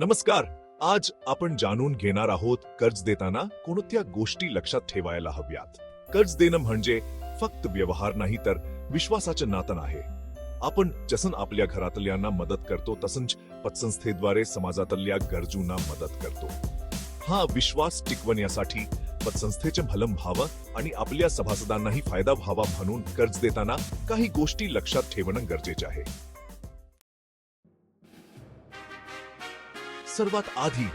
नमस्कार. आज आपण जाणून घेणार आहोत कर्ज देताना कोणत्या गोष्टी लक्षात ठेवायला हव्यात? कर्ज देणं म्हणजे फक्त व्यवहार नाही तर विश्वासाचं नातं आहे. आपण जसन आपल्या घरातल्यांना मदत करतो तसंच पतसंस्थेद्वारे समाजातल्या गरजूंना मदत करतो. हा विश्वास टिकवण्यासाठी पतसंस्थेचे भलं व्हावं आणि आपल्या सभासदांनाही फायदा व्हावा म्हणून कर्ज देताना काही गोष्टी लक्षात ठेवणं गरजेचे आहे. सर्वात आधी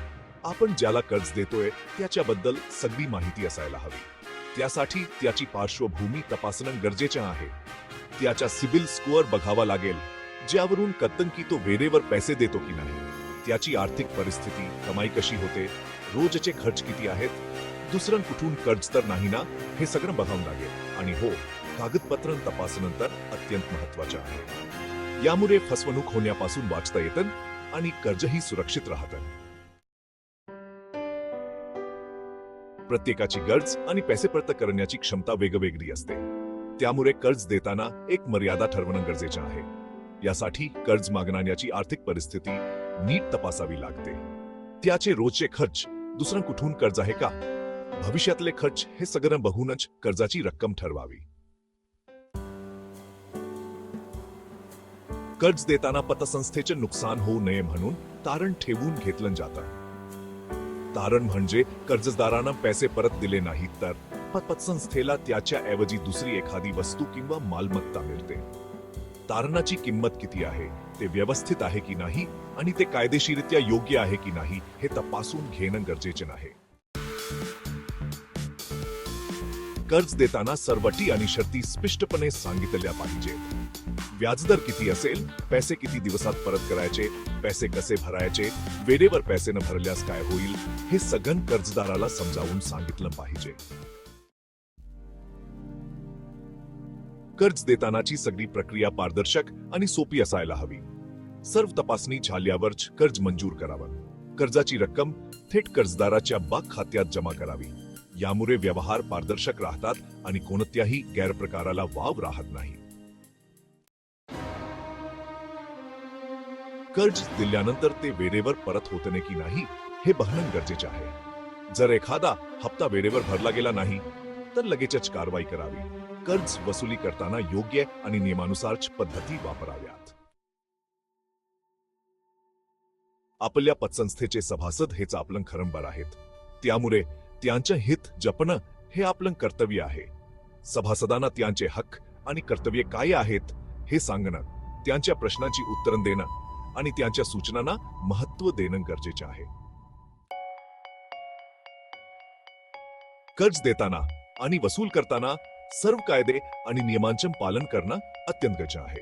आपण ज्याला कर्ज देतोय त्याच्याबद्दल सगळी माहिती असायला हवी. त्यासाठी त्याची पार्श्वभूमी तपासणं गरजेचे आहे. त्याचा सिबिल स्कोअर बघावा लागेल ज्यावरून कत्तन की तो वेळेवर पैसे देतो की नाही. त्याची आर्थिक परिस्थिती कमाई कशी होते रोजचे खर्च किती आहेत दुसरं कुठून कर्ज तर नाही ना हे सगळं बघावं लागेल. आणि हो कागदपत्र तपासनंतर अत्यंत महत्त्वाचे आहे. यामुळे फसवणूक होण्यापासून वाचता येतं आणि कर्जही सुरक्षित राहतं. प्रत्येकाची गरज आणि पैसे परत करण्याची क्षमता वेगवेगळी असते. त्यामुळे कर्ज देताना एक मर्यादा ठरवणं गरजेचं आहे. यासाठी कर्ज मागणाऱ्याची आर्थिक परिस्थिती नीट तपासावी लागते. त्याचे रोजचे खर्च दुसरं कुठून कर्ज आहे का? भविष्यातले खर्च हे सगळं बघूनच कर्जाची रक्कम ठरवावी. कर्ज देताना पतसंस्थेचे नुकसान होऊ नये म्हणून तारण ठेवून घेतलं जातं. तारण म्हणजे कर्जदारांना पैसे परत दिले नाहीत तर पतसंस्थेला त्याच्या ऐवजी दुसरी एखादी वस्तू किंवा मालमत्ता मिळते. तारणाची किंमत किती आहे ते व्यवस्थित आहे की नाही आणि ते कायदेशीरित्या योग्य आहे की नाही हे तपासून घेणं गरजेचे नाही. कर्ज देताना सर्वटी आणि शर्ती स्पष्टपणे सांगितल्या पाहिजेत. व्याजदर किती असेल पैसे किती दिवसात परत करायचे पैसे कसे भरायचे वेळेवर पैसे न भरल्यास काय होईल हे सगळं कर्जदाराला समजावून सांगितलं पाहिजे. कर्ज देतानाची सगळी प्रक्रिया पारदर्शक आणि सोपी असायला हवी. सर्व तपासणी झाल्यावरच कर्ज मंजूर करावं. कर्जाची रक्कम थेट कर्जदाराच्या बाग खात्यात जमा करावी. यामुळे व्यवहार पारदर्शक राहतात आणि कोणत्याही गैरप्रकाराला वाव राहत नाही. कर्ज दिल्यानंतर ते वेळेवर परत होतने की नाही हे बघणं गरजेचे आहे. जर एखादा हप्ता वेळेवर भरला गेला नाही तर लगेचच कारवाई करावी. कर्ज वसुली करताना योग्य आणि नियमानुसार पद्धती वापराव्यात. आपल्या पतसंस्थेचे सभासद हेच आपलं खरंबर आहेत. त्यामुळे त्यांचं हित जपणं हे आपलं कर्तव्य आहे. सभासदांना त्यांचे हक्क आणि कर्तव्य काय आहेत हे सांगणं त्यांच्या प्रश्नांची उत्तरं देणं आणि त्यांच्या सूचनांना महत्त्व देणं गरजेचे आहे. कर्ज देताना आणि वसूल करताना सर्व कायदे आणि नियमांचे पालन करणं अत्यंत गरजेचे आहे.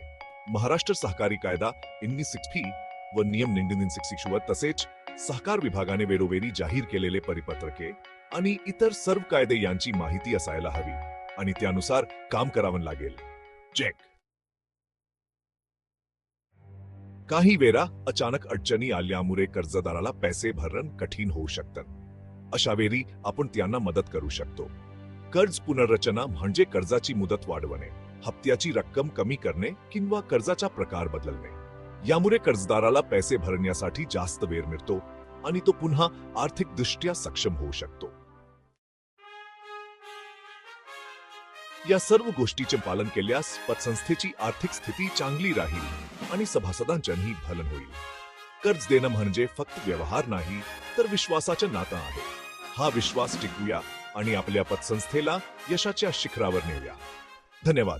महाराष्ट्र सहकारी कायदा इन्नी सिक्स्टी व नियम निंडिन सिक्स्टी तसेच सहकार विभागाने वेळोवेळी जाहीर केलेले परिपत्रके आणि इतर सर्व कायदे यांची माहिती असायला हवी आणि त्यानुसार काम करावं लागेल. चेक काही वेळा अचानक अडचणी आल्यामुळे कर्जदाराला पैसे भरणं कठीण होऊ शकतं. अशा वेळी आपण त्यांना मदत करू शकतो. कर्ज पुनर्रचना म्हणजे कर्जाची मुदत वाढवणे हप्त्याची रक्कम कमी करणे किंवा कर्जाचा प्रकार बदलणे. यामुळे कर्जदाराला पैसे भरण्यासाठी जास्त वेळ मिळतो आणि तो पुन्हा आर्थिकदृष्ट्या सक्षम होऊ शकतो. या सर्व गोष्टीचे पालन केल्यास पतसंस्थेची आर्थिक स्थिती चांगली राहील आणि सभासदांच्याही भलन होईल. कर्ज देणं म्हणजे फक्त व्यवहार नाही तर विश्वासाचं नातं आहे. हा विश्वास टिकूया आणि आपल्या पतसंस्थेला यशाच्या शिखरावर नेऊया. धन्यवाद.